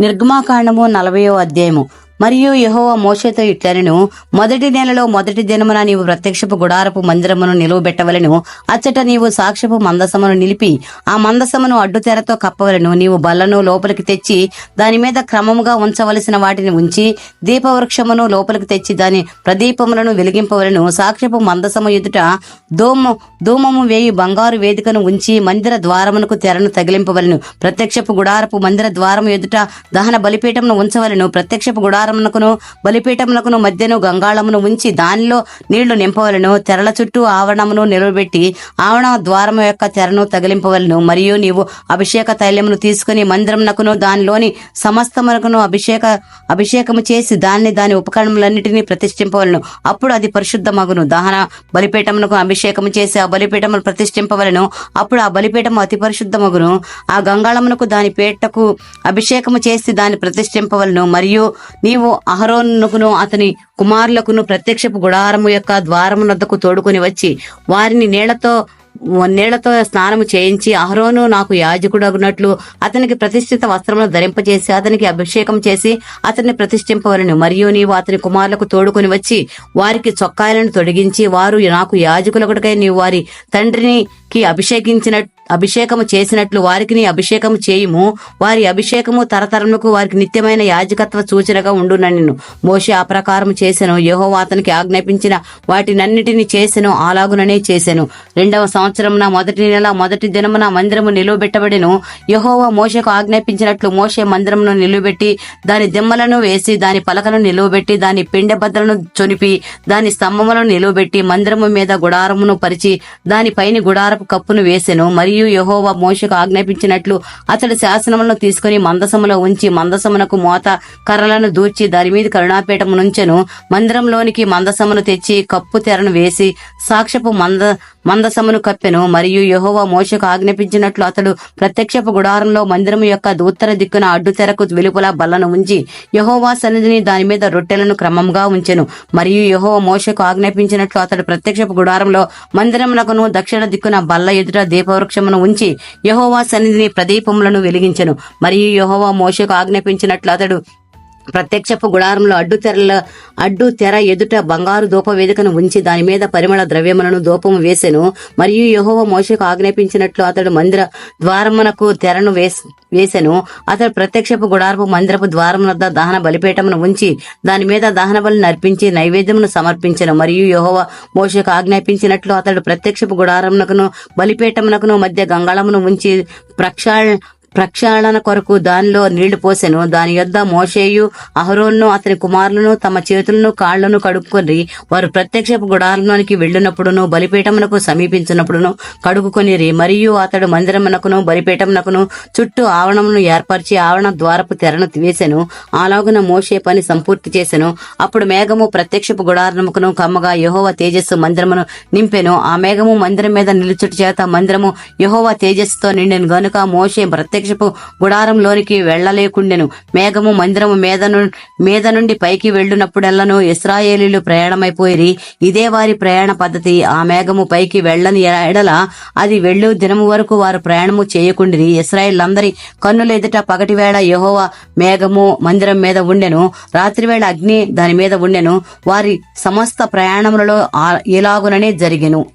నిర్గమాకాండము నలభయో అధ్యాయము. మరియు యెహోవా మోషేతో ఇట్లనెను మొదటి నెలలో మొదటి దినమున నీవు ప్రత్యక్షపు గుడారపు మందిరమును నిలువబెట్టవలను అచ్చట నీవు సాక్ష్యపు మందసమును నిలిపి ఆ మందసమును అడ్డుతెరతో కప్పవలను. నీవు బల్లను లోపలికి తెచ్చి దాని మీద క్రమముగా ఉంచవలసిన వాటిని ఉంచి దీపవృక్షమును లోపలికి తెచ్చి దాని ప్రదీపములను వెలిగింపవలను. సాక్ష్యపు మందసము ఎదుట దోమ ధూమము వేయి బంగారు వేదికను ఉంచి మందిర ద్వారమునకు తెరను తగిలింపవలను. ప్రత్యక్షపు గుడారపు మందిర ద్వారము ఎదుట దహన బలిపీఠమును ఉంచవలను. ప్రత్యక్షపు గుడారమునకును బలిపీఠమునకును మధ్యను గంగాళమును ఉంచి దానిలో నీళ్ళు నింపవలను. తెరల చుట్టూ ఆవరణమును నిలబెట్టి ఆవరణ ద్వారము యొక్క తెరను తగిలింపవలను. మరియు నీవు అభిషేక తైలమును తీసుకుని మందిరమునకును దానిలోని సమస్తమునకును అభిషేక అభిషేకము చేసి దాన్ని దాని ఉపకరణములన్నిటినీ ప్రతిష్ఠింపవలను. అప్పుడు అది పరిశుద్ధమగును. దహన బలిపీఠమునకు అభిషేకము చేసి ఆ బలిపీఠమును ప్రతిష్ఠింపవలను. అప్పుడు ఆ బలిపీఠము అతి పరిశుద్ధమగును. ఆ గంగాళమునకు దాని పేటకు అభిషేకము చేసి దాన్ని ప్రతిష్ఠింపవలను. మరియు నీవు అహరోనుకును అతని కుమారులకును ప్రత్యక్షపు గుడారము యొక్క ద్వారమునద్దకు తోడుకొని వచ్చి వారిని నీళ్ళతో నీళ్ళతో స్నానము చేయించి అహరోను నాకు యాజకుడగునట్లు అతనికి ప్రతిష్ఠిత వస్త్రములు ధరింపజేసి అతనికి అభిషేకం చేసి అతన్ని ప్రతిష్ఠింపవలను. మరియు నీవు అతని కుమారులకు తోడుకొని వచ్చి వారికి చొక్కాయలను తొడిగించి వారు నాకు యాజకులకుడికై నీవు వారి తండ్రినికి అభిషేకించినట్టు అభిషేకము చేసినట్లు వారికి నీ అభిషేకము చేయుము. వారి అభిషేకము తరతరములకు వారికి నిత్యమైన యాజకత్వ సూచనగా ఉండునన్ను. మోషే ఆ ప్రకారం చేశాను యెహోవా అతనికి ఆజ్ఞాపించిన వాటినన్నిటిని చేసెను. అలాగుననే చేశాను రెండవ సంవత్సరమున మొదటి నెల మొదటి దినమున మందిరము నిలువబెట్టబడిను. యహోవా మోషకు ఆజ్ఞాపించినట్లు మోషే మందిరమును నిలువబెట్టి దాని దిమ్మలను వేసి దాని పలకను నిలువబెట్టి దాని పిండె బద్దలను చొనిపి దాని స్తంభములను నిలువబెట్టి మందిరము మీద గుడారమును పరిచి దానిపైన గుడారపు కప్పును వేసెను. మరియు యెహోవా మోషకు ఆజ్ఞాపించినట్లు అతడు శాసనములను తీసుకుని మందసములో ఉంచి మందసమునకు మోత కర్రలను దూర్చి దాని మీద కరుణాపీఠము నుంచెను మందిరంలోనికి మందసమును తెచ్చి కప్పు తెరను వేసి సాక్షపు మంద మందసమును కప్పెను. మరియు యెహోవా మోషకు ఆజ్ఞాపించినట్లు అతడు ప్రత్యక్షపు గుడారంలో మందిరము యొక్క ఉత్తర దిక్కున అడ్డు తెరకు వెలుపల బల్లను ఉంచి యహోవా సన్నిధిని దాని మీద రొట్టెలను క్రమంగా ఉంచెను. మరియు యెహోవా మోషకు ఆజ్ఞాపించినట్లు అతడు ప్రత్యక్షపు గుడారంలో మందిరమునకును దక్షిణ దిక్కున బల్ల ఎదుట దీపవృక్షమును ఉంచి యహోవా సన్నిధిని ప్రదీపములను వెలిగించెను. మరియు యహోవా మోషకు ఆజ్ఞాపించినట్లు అతడు ప్రత్యక్షపు గుడారంలో అడ్డు తెరల అడ్డు తెర ఎదుట బంగారు ధూప వేదికను ఉంచి దాని మీద పరిమళ ద్రవ్యములను ధూపము వేసెను. మరియు యహోవ మోషకు ఆజ్ఞాపించినట్లు అతడు మందిర ద్వారమునకు తెరను వేస్ వేసెను. అతడు ప్రత్యక్షపు గుడారపు మందిరపు ద్వారం వద్ద దహన బలిపీఠమును ఉంచి దాని మీద దహన బలిని అర్పించి నైవేద్యమును సమర్పించను. మరియు యహోవ మోషకు ఆజ్ఞాపించినట్లు అతడు ప్రత్యక్షపు గుడారమునకును బలిపీఠమునకును మధ్య గంగాళమును ఉంచి ప్రక్షాళ ప్రక్షాళన కొరకు దానిలో నీళ్ళు పోసెను. దాని యొద్ద మోషేయు అహరోన్ను అతని కుమారులను తమ చేతులను కాళ్ళను కడుక్కొని వారు ప్రత్యక్షపు గుడారంలోనికి వెళ్ళినప్పుడును బలిపీఠమునకు సమీపించినప్పుడును కడుక్కునిరి మరియు అతడు మందిరమునకును బలిపీఠమునకును చుట్టూ ఆవరణమును ఏర్పరిచి ఆవరణ ద్వారపు తెరను వేసెను. అలాగున మోషే పని సంపూర్తి చేసెను. అప్పుడు మేఘము ప్రత్యక్షపు గుడారముకును కమ్మగా యహోవ తేజస్సు మందిరమును నింపెను. ఆ మేఘము మందిరం మీద నిలుచుట చేత మందిరము యహోవ తేజస్సుతో నిండెను. గనుక మోషే ప్రత్యక్ష ప్రత్యక్షపు గుడారంలోనికి వెళ్ళలేకుండెను మేఘము మందిరము మీద ను- మీద నుండి పైకి వెళ్ళినప్పుడెల్లను ఇస్రాయేలీలు ప్రయాణమైపోయి ఇదే వారి ప్రయాణ పద్ధతి. ఆ మేఘము పైకి వెళ్ళని ఎడల అది వెళ్ళు దినము వరకు వారు ప్రయాణము చేయకుండిరి. ఇస్రాయేళ్ళందరి కన్నుల ఎదుట పగటి వేళ యహోవ మేఘము మందిరం మీద ఉండెను. రాత్రివేళ అగ్ని దాని మీద ఉండెను. వారి సమస్త ప్రయాణములలో ఇలాగుననే జరిగెను.